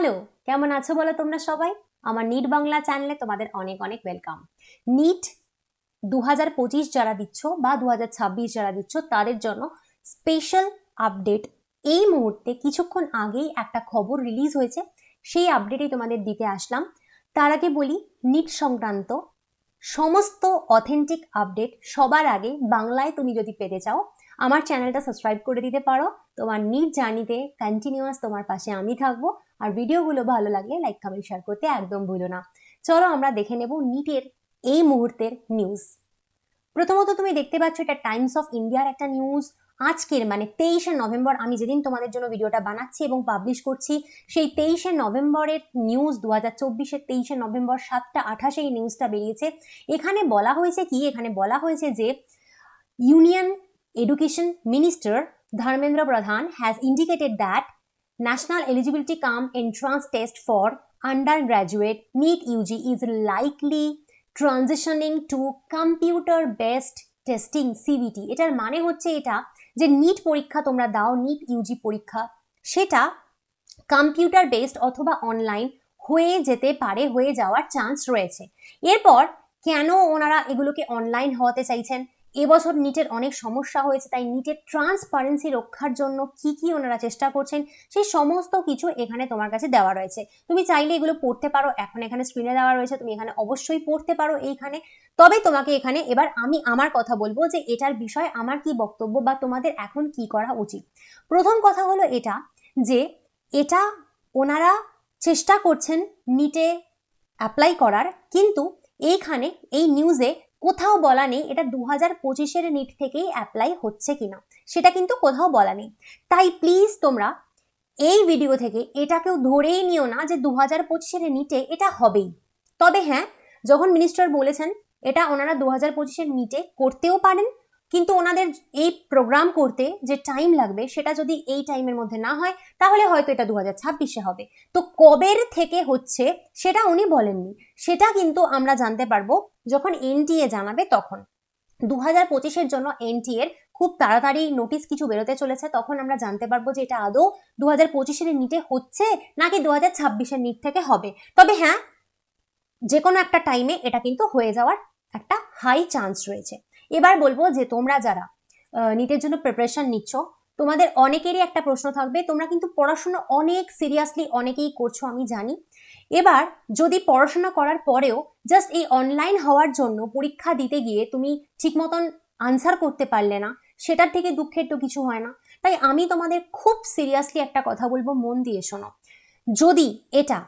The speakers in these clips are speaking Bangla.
হ্যালো, কেমন আছো বলো তোমরা সবাই? আমার নিট বাংলা চ্যানেলে তোমাদের অনেক অনেক ওয়েলকাম নিট দু হাজার পঁচিশ যারা দিচ্ছ বা দু হাজার ছাব্বিশ যারা দিচ্ছ, তাদের জন্য স্পেশাল আপডেট এই মুহূর্তে কিছুক্ষণ আগেই একটা খবর রিলিজ হয়েছে। সেই আপডেটই তোমাদের দিতে আসলাম। তার আগে বলি, নিট সংক্রান্ত সমস্ত অথেন্টিক আপডেট সবার আগে বাংলায় তুমি যদি পেতে চাও আমার চ্যানেলটা সাবস্ক্রাইব করে দিতে পারো। তোমার নিট জার্নিতে কন্টিনিউয়াস তোমার পাশে আমি থাকব। আর ভিডিওগুলো ভালো লাগলে লাইক কমেন্ট শেয়ার করতে একদম ভুলো না। চলো আমরা দেখে নেব নিটের এই মুহূর্তের নিউজ প্রথমত তুমি দেখতে পাচ্ছ এটা টাইমস অফ ইন্ডিয়ার একটা নিউজ আজকের মানে তেইশে নভেম্বর আমি যেদিন তোমাদের জন্য ভিডিওটা বানাচ্ছি এবং পাবলিশ করছি, সেই তেইশে নভেম্বরের নিউজ দু হাজার চব্বিশের তেইশে নভেম্বর সাতটা আঠাশে এই নিউজটা বেরিয়েছে। এখানে বলা হয়েছে কি? এখানে বলা হয়েছে যে union education minister Dharmendra Pradhan has indicated that national eligibility cum entrance test for undergraduate NEET UG is likely transitioning to computer based testing CBT এটার মানে হচ্ছে এটা যে নিট পরীক্ষা তোমরা দাও নিট ইউজি পরীক্ষা, সেটা কম্পিউটার বেসড অথবা অনলাইন হয়ে যেতে পারে, হয়ে যাওয়ার চান্স রয়েছে। এরপর কেন ওনারা এগুলোকে অনলাইন হওয়াতে চাইছেন? এবছর নিটের অনেক সমস্যা হয়েছে, তাই নিটের ট্রান্সপারেন্সি রক্ষার জন্য কি কি ওনারা চেষ্টা করছেন, সেই সমস্ত কিছু এখানে তোমার কাছে দেওয়া রয়েছে। তুমি চাইলে এগুলো পড়তে পারো, এখন এখানে স্ক্রিনে দেওয়া রয়েছে, তুমি এখানে অবশ্যই পড়তে পারো এইখানে। তবে তোমাকে এখানে এবার আমি আমার কথা বলব যে এটার বিষয়ে আমার কি বক্তব্য বা তোমাদের এখন কি করা উচিত। প্রথম কথা হলো এটা যে এটা ওনারা চেষ্টা করছেন নিটে অ্যাপ্লাই করার, কিন্তু এইখানে, এই নিউজে কোথাও বলা নেই এটা দু হাজার পঁচিশের নিট থেকেই অ্যাপ্লাই হচ্ছে কিনা। সেটা কিন্তু কোথাও বলা নেই। তাই প্লিজ তোমরা এই ভিডিও থেকে এটা কেউ ধরেই নিও না যে দু হাজার পঁচিশের নিটে এটা হবেই। তবে হ্যাঁ যখন মিনিস্টার বলেছেন, এটা ওনারা দু হাজার পঁচিশের নিটে করতেও পারেন, কিন্তু ওনাদের এই প্রোগ্রাম করতে যে টাইম লাগবে, সেটা যদি এই টাইমের মধ্যে না হয়, তাহলে হয়তো এটা দু হাজার ছাব্বিশে হবে। তো কবের থেকে হচ্ছে, সেটা উনি বলেননি। সেটা কিন্তু আমরা জানতে পারব যখন এনটিএ জানাবে তখন। দু হাজার পঁচিশের জন্য এনটিএ এর খুব তাড়াতাড়ি নোটিশ কিছু বেরোতে চলেছে, তখন আমরা জানতে পারব যে এটা আদৌ দু হাজার পঁচিশের নিটে হচ্ছে নাকি দু হাজার ছাব্বিশের নিট থেকে হবে। তবে হ্যাঁ যে কোনো একটা টাইমে এটা কিন্তু হয়ে যাওয়ার একটা হাই চান্স রয়েছে। এবার বলব যে তোমরা যারা নিটের জন্য প্রিপারেশন নিচ্ছ তোমাদের অনেকেরই একটা প্রশ্ন থাকবে, তোমরা কিন্তু পড়াশোনা অনেক সিরিয়াসলি অনেকেই করছ, আমি জানি। এবার যদি পড়াশোনা করার পরেও জাস্ট এই অনলাইন হওয়ার জন্য পরীক্ষা দিতে গিয়ে তুমি ঠিক মতন আনসার করতে পারলে না, সেটার থেকে দুঃখের তো কিছু হয় না। তাই আমি তোমাদের খুব সিরিয়াসলি একটা কথা বলব, মন দিয়ে শোনো। যদি এটা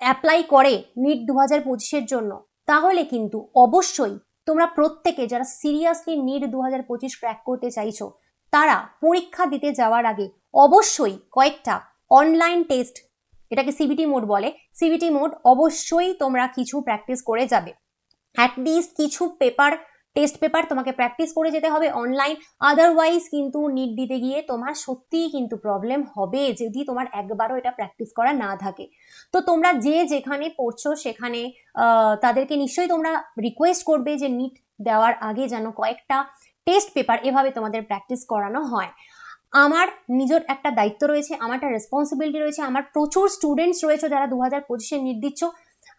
অ্যাপ্লাই করে নিট দু হাজার পঁচিশের জন্য, তাহলে কিন্তু অবশ্যই তোমরা প্রত্যেকে যারা সিরিয়াসলি নিট দু হাজার পঁচিশ ক্র্যাক করতে চাইছো তারা পরীক্ষা দিতে যাওয়ার আগে অবশ্যই কয়েকটা অনলাইন টেস্ট এটাকে সিবিটি মোড বলে। সিবিটি মোড অবশ্যই তোমরা কিছু প্র্যাকটিস করে যাবে। অ্যাটলিস্ট কিছু পেপার টেস্ট পেপার তোমাকে প্র্যাকটিস করে যেতে হবে অনলাইন আদারওয়াইজ কিন্তু নিট দিতে গিয়ে তোমার সত্যিই কিন্তু প্রবলেম হবে যদি তোমার একবারও এটা প্র্যাকটিস করা না থাকে। তো তোমরা যে যেখানে পড়ছো সেখানে তাদেরকে নিশ্চয়ই তোমরা রিকোয়েস্ট করবে যে নিট দেওয়ার আগে যেন কয়েকটা টেস্ট পেপার এভাবে তোমাদের প্র্যাকটিস করানো হয়। আমার নিজের একটা দায়িত্ব রয়েছে, আমার একটা রেসপন্সিবিলিটি রয়েছে, আমার প্রচুর স্টুডেন্টস রয়েছে যারা দু হাজার পঁচিশে নিট দিচ্ছ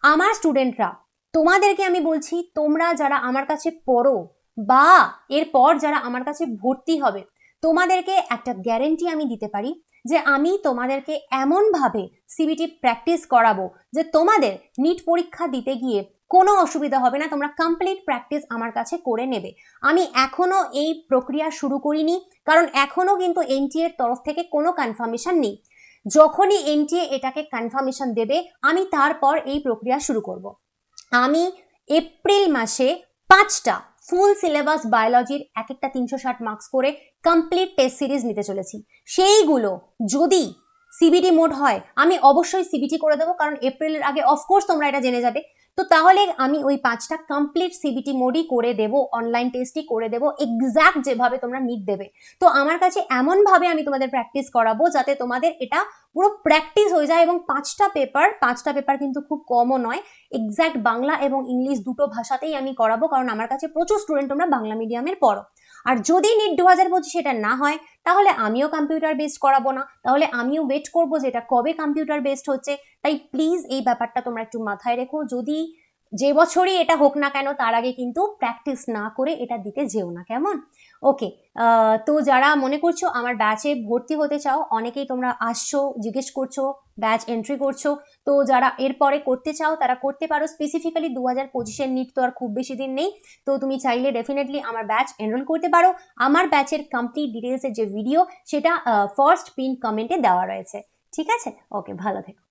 আমার স্টুডেন্টরা তোমাদেরকে আমি বলছি, তোমরা যারা আমার কাছে পড়ো বা এরপর যারা আমার কাছে ভর্তি হবে, তোমাদেরকে একটা গ্যারেন্টি আমি দিতে পারি যে আমি তোমাদেরকে এমনভাবে সিবিটি প্র্যাকটিস করাবো যে তোমাদের নিট পরীক্ষা দিতে গিয়ে কোনো অসুবিধা হবে না, তোমরা কমপ্লিট প্র্যাকটিস আমার কাছে করে নেবে। আমি এখনও এই প্রক্রিয়া শুরু করিনি, কারণ এখনও কিন্তু এনটিএর তরফ থেকে কোনো কনফার্মেশন নেই। যখনই এনটিএ এটাকে কনফার্মেশন দেবে, আমি তারপর এই প্রক্রিয়া শুরু করব। আমি এপ্রিল মাসে পাঁচটা ফুল সিলেবাস বায়োলজির এক একটা তিনশো ষাট মার্কস করে কমপ্লিট টেস্ট সিরিজ নিতে চলেছি। সেইগুলো যদি সিবিটি মোড হয়, আমি অবশ্যই সিবিটি করে দেবো, কারণ এপ্রিলের আগে অফকোর্স তোমরা এটা জেনে যাবে। তো তাহলে আমি ওই পাঁচটা কমপ্লিট সিবিটি মোডই করে দেব অনলাইন টেস্টই করে দেব এক্স্যাক্ট যেভাবে তোমরা নিট দেবে। তো আমার কাছে এমনভাবে আমি তোমাদের প্র্যাকটিস করাবো যাতে তোমাদের এটা পুরো প্র্যাকটিস হয়ে যায় এবং পাঁচটা পেপার পাঁচটা পেপার কিন্তু খুব কমও নয় এক্স্যাক্ট বাংলা এবং ইংলিশ দুটো ভাষাতেই আমি করাবো, কারণ আমার কাছে প্রচুর স্টুডেন্ট তোমরা বাংলা মিডিয়ামের পড়ো। আর যদি নিট দু হাজার পঁচিশ এটা না হয়, তাহলে আমিও কম্পিউটার বেসড করাবো না। তাহলে আমিও ওয়েট করব যে এটা কবে কম্পিউটার বেসড হচ্ছে। তাই প্লিজ এই ব্যাপারটা তোমরা একটু মাথায় রেখো। যদি যে বছরই এটা হোক না কেন, তার আগে কিন্তু প্র্যাকটিস না করে এটা দিতে যেও না, কেমন? ওকে তো যারা মনে করছ আমার ব্যাচে ভর্তি হতে চাও, অনেকেই তোমরা আসছো, জিজ্ঞেস করছ ব্যাচ এন্ট্রি করছ। তো যারা এরপরে করতে চাও, তারা করতে পারো। স্পেসিফিক্যালি দু হাজার পঁচিশের নিট তো আর খুব বেশি দিন নেই। তো তুমি চাইলে ডেফিনেটলি আমার ব্যাচ এনরোল করতে পারো। আমার ব্যাচের কমপ্লিট ডিটেলসের যে ভিডিও সেটা ফার্স্ট পিন কমেন্টে দেওয়া রয়েছে। ঠিক আছে? ওকে ভালো থেকো।